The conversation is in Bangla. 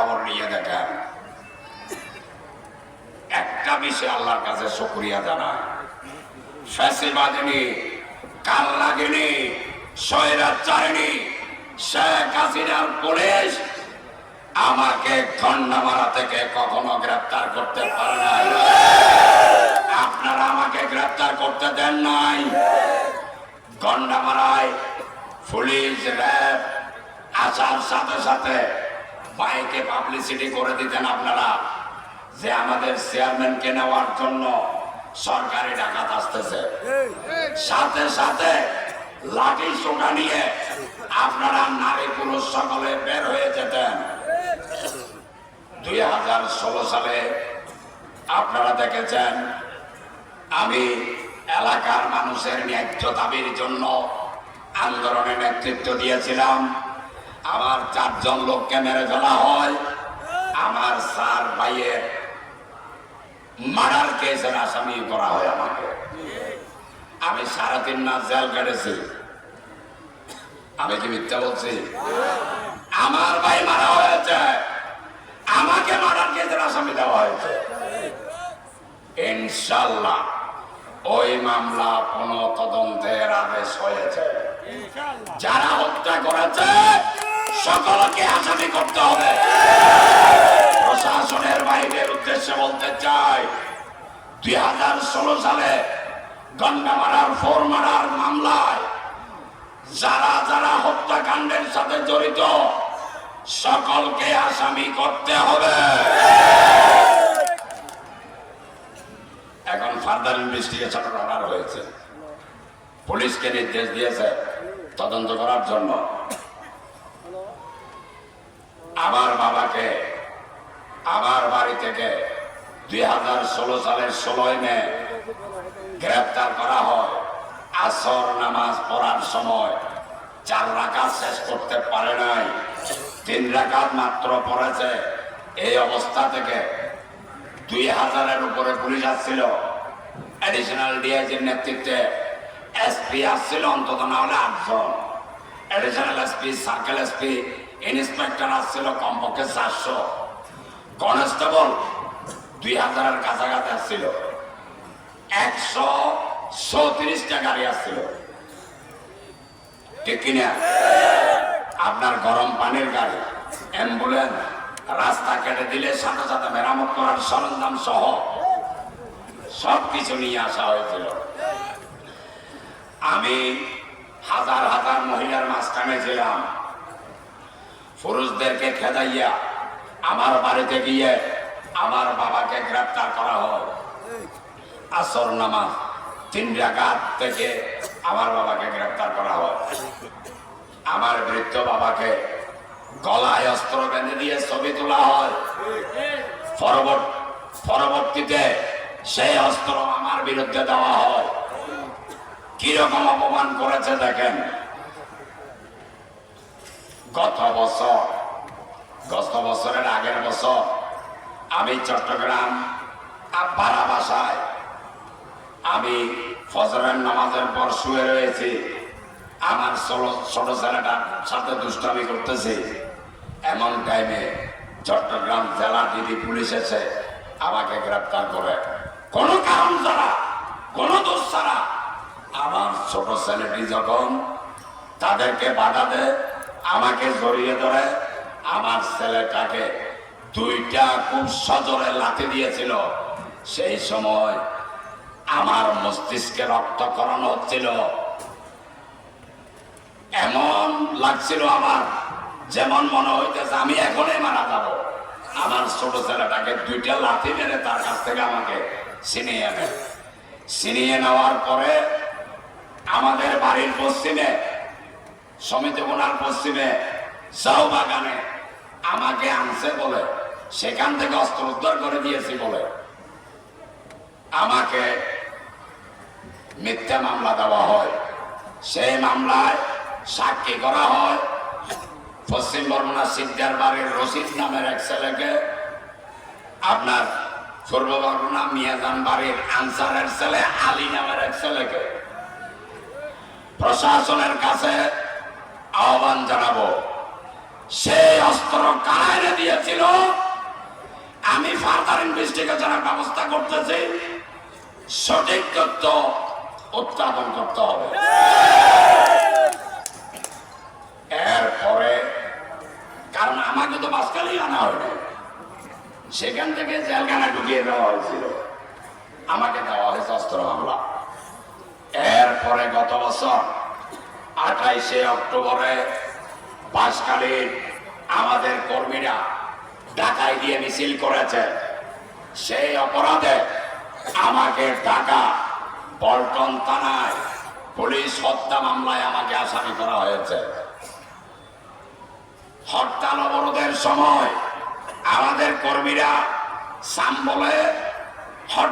খবর নিয়ে দেখেন। একটা বিষয়ে আল্লাহর কাছে শুক্রিয়া জানায় ফ্যাসিবাদিনী কাল লাগেনি স্বৈরাচারিণী শেখ হাসিনার পুলিশ আমাকে খন্ডামারা থেকে কখনো গ্রেপ্তার করতে পারে নাই। আপনারা আমাকে গ্রেপ্তার করতে দেন নাই। গন্ডামারায় পুলিশ, র্যাব, আসার সাথে সাথে বাইকে পাবলিসিটি করে দিতেন আপনারা যে আমাদের চেয়ারম্যানকে নেওয়ার জন্য সরকারি ডাকাত আসতেছে। সাথে সাথে লাঠি সোটা নিয়ে আপনারা নারী পুরুষ সকলে বের হয়ে যেতেন। দুই হাজার ষোলো সালে আপনারা দেখেছেন আমি এলাকার মানুষের ন্যায্য দাবির জন্য আন্দোলনে নেতৃত্ব দিয়েছিলাম। আমার চারজন লোককে মেরে ফেলা হয়। আমার স্যার ভাইয়ের মার্ডার কেসের আসামি করা হয় আমাকে। আমি সাড়ে তিন মাস জেল কেটেছি। আমি কি মিথ্যা বলছি? আমার ভাই মারা হয়েছে। আমাকে মার্ডার কেসের আসামি দেওয়া হয়েছে। ইনশাল্লাহ ওই মামলা কোন তদন্তের আদেশ হয়েছে। যারা হত্যা করেছে সকলকে আসামি করতে হবে। প্রশাসনের বাইরের উদ্দেশ্যে বলতে চাই, দুই হাজার ষোলো সালে গন্ডা মারার ফোর মারার মামলায় যারা যারা হত্যাকাণ্ডের সাথে জড়িত, সকলকে আসামি করতে হবে। এখন ফার্দার ইনভেস্টিগেশন অর্ডার হয়েছে। পুলিশকে নির্দেশ দিয়েছে তদন্ত করার জন্য। আমার বাবাকে, আমার বাড়ি থেকে দুই হাজার ষোলো সালের ষোলোই মে গ্রেপ্তার করা হয়। আসর নামাজ পড়ার সময় চার রাকাত শেষ করতে পারে নাই। তিন রাকাত মাত্র পড়েছে। এই অবস্থা থেকে দুই হাজারের উপরে পুলিশ আসছিল। অ্যাডিশনাল ডিআইজির নেতৃত্বে এসপি আসছিল, অন্তত না হলে আটজন। Additional SP circle SP inspector আসছিল কমপক্ষে চারশো। কনস্টেবল দুই হাজারের কাছাকাছি আসছিল। একশো চৌত্রিশটা গাড়ি আসছিল। ঠিক কিনা? আপনার গরম পানির গাড়ি, অ্যাম্বুলেন্স, রাস্তা কেটে দিলে সাথে সাথে মেরামত করার সরঞ্জাম সহ সব কিছু নিয়ে আসা হয়েছিল। আমি হাজার হাজার মহিলার মাঝখানে ছিলাম। পুরুষদেরকে খেদাইয়া আমার বাড়িতে গিয়ে আমার বাবাকে গ্রেপ্তার করা হয়। আসর নামাজ তিন রাকাত থেকে আমার বাবাকে গ্রেপ্তার করা হয়। আমার বৃদ্ধ বাবাকে গলায় অস্ত্র বেঁধে দিয়ে ছবি তোলা হয়। পরবর্ত- পরবর্তীতে সেই অস্ত্র আমার বিরুদ্ধে দেওয়া হয়। কীরকম অপমান করেছে দেখেন। গত বছর গত বছরের আগের বছর আমি চট্টগ্রাম আব্বারা বাসায় আমি ফজরের নামাজের পর শুয়ে রয়েছি। আমার ছোট- ছেলেটার সাথে দুষ্টামি করতেছি। এমন টাইমে চট্টগ্রাম জেলা দিদি পুলিশ এসে আমাকে গ্রেপ্তার করে। কোনো কারণ ছাড়া, কোনো দোষ ছাড়া আমার ছোট ছেলেটি যখন তাদেরকে বাধা দেয় আমাকে জড়িয়ে ধরে, আমার ছেলেটাকে দুইটা খুব সজরে লাথি দিয়েছিল। সেই সময় আমার মস্তিষ্কে রক্তকরণ হচ্ছিল। এমন লাগছিল আমার, যেমন মনে হইতেছে আমি এখনই মারা যাব। আমার ছোট ছেলেটাকে দুইটা লাথি মেরে তার কাছ থেকে আমাকে ছিনিয়ে আনে ছিনিয়ে নেওয়ার পরে আমাদের বাড়ির পশ্চিমে সমিতি গোনার পশ্চিমে সাউ বাগানে। আমাকে আনছে বলে, সেখান থেকে অস্ত্র উদ্ধার করে দিয়েছি বলে। আমাকে মিথ্যা মামলা দেওয়া হয়। সেই মামলায় সাক্ষী করা হয় পশ্চিম বর্মনা সিদ্ধার বাড়ির রশিদ নামের এক ছেলেকে। আপনার পূর্ব বর্মনা মিয়াজান বাড়ির আনসারের ছেলে আলী নামের এক ছেলেকে। প্রশাসনের কাছে আহ্বান জানাব। সেই অস্ত্র কারা এনে দিয়েছে ছিল আমি ফার্দার ইনভেস্টিগেশনের ব্যবস্থা করতেছি। সঠিক তথ্য উৎপাদন করতে হবে। এরপরে, কারণ আমাকে তো মাঝখানেই আনা হয়নি। সেখান থেকে জেলখানা ঢুকিয়ে দেওয়া হয়েছিল। আমাকে দেওয়া হয়েছে অস্ত্র মামলা। এরপরে গত বছর আঠাইশে অক্টোবরে পাঁচকালীন আমাদের কর্মীরা ঢাকায় দিয়ে মিছিল করেছে। সেই অপরাধে আমাকে ঢাকা, পল্টন থানায় পুলিশ হত্যা মামলায় আমাকে আসামি করা হয়েছে। হরতাল অবরোধের সময় আমাদের কর্মীরা সাম বলে হট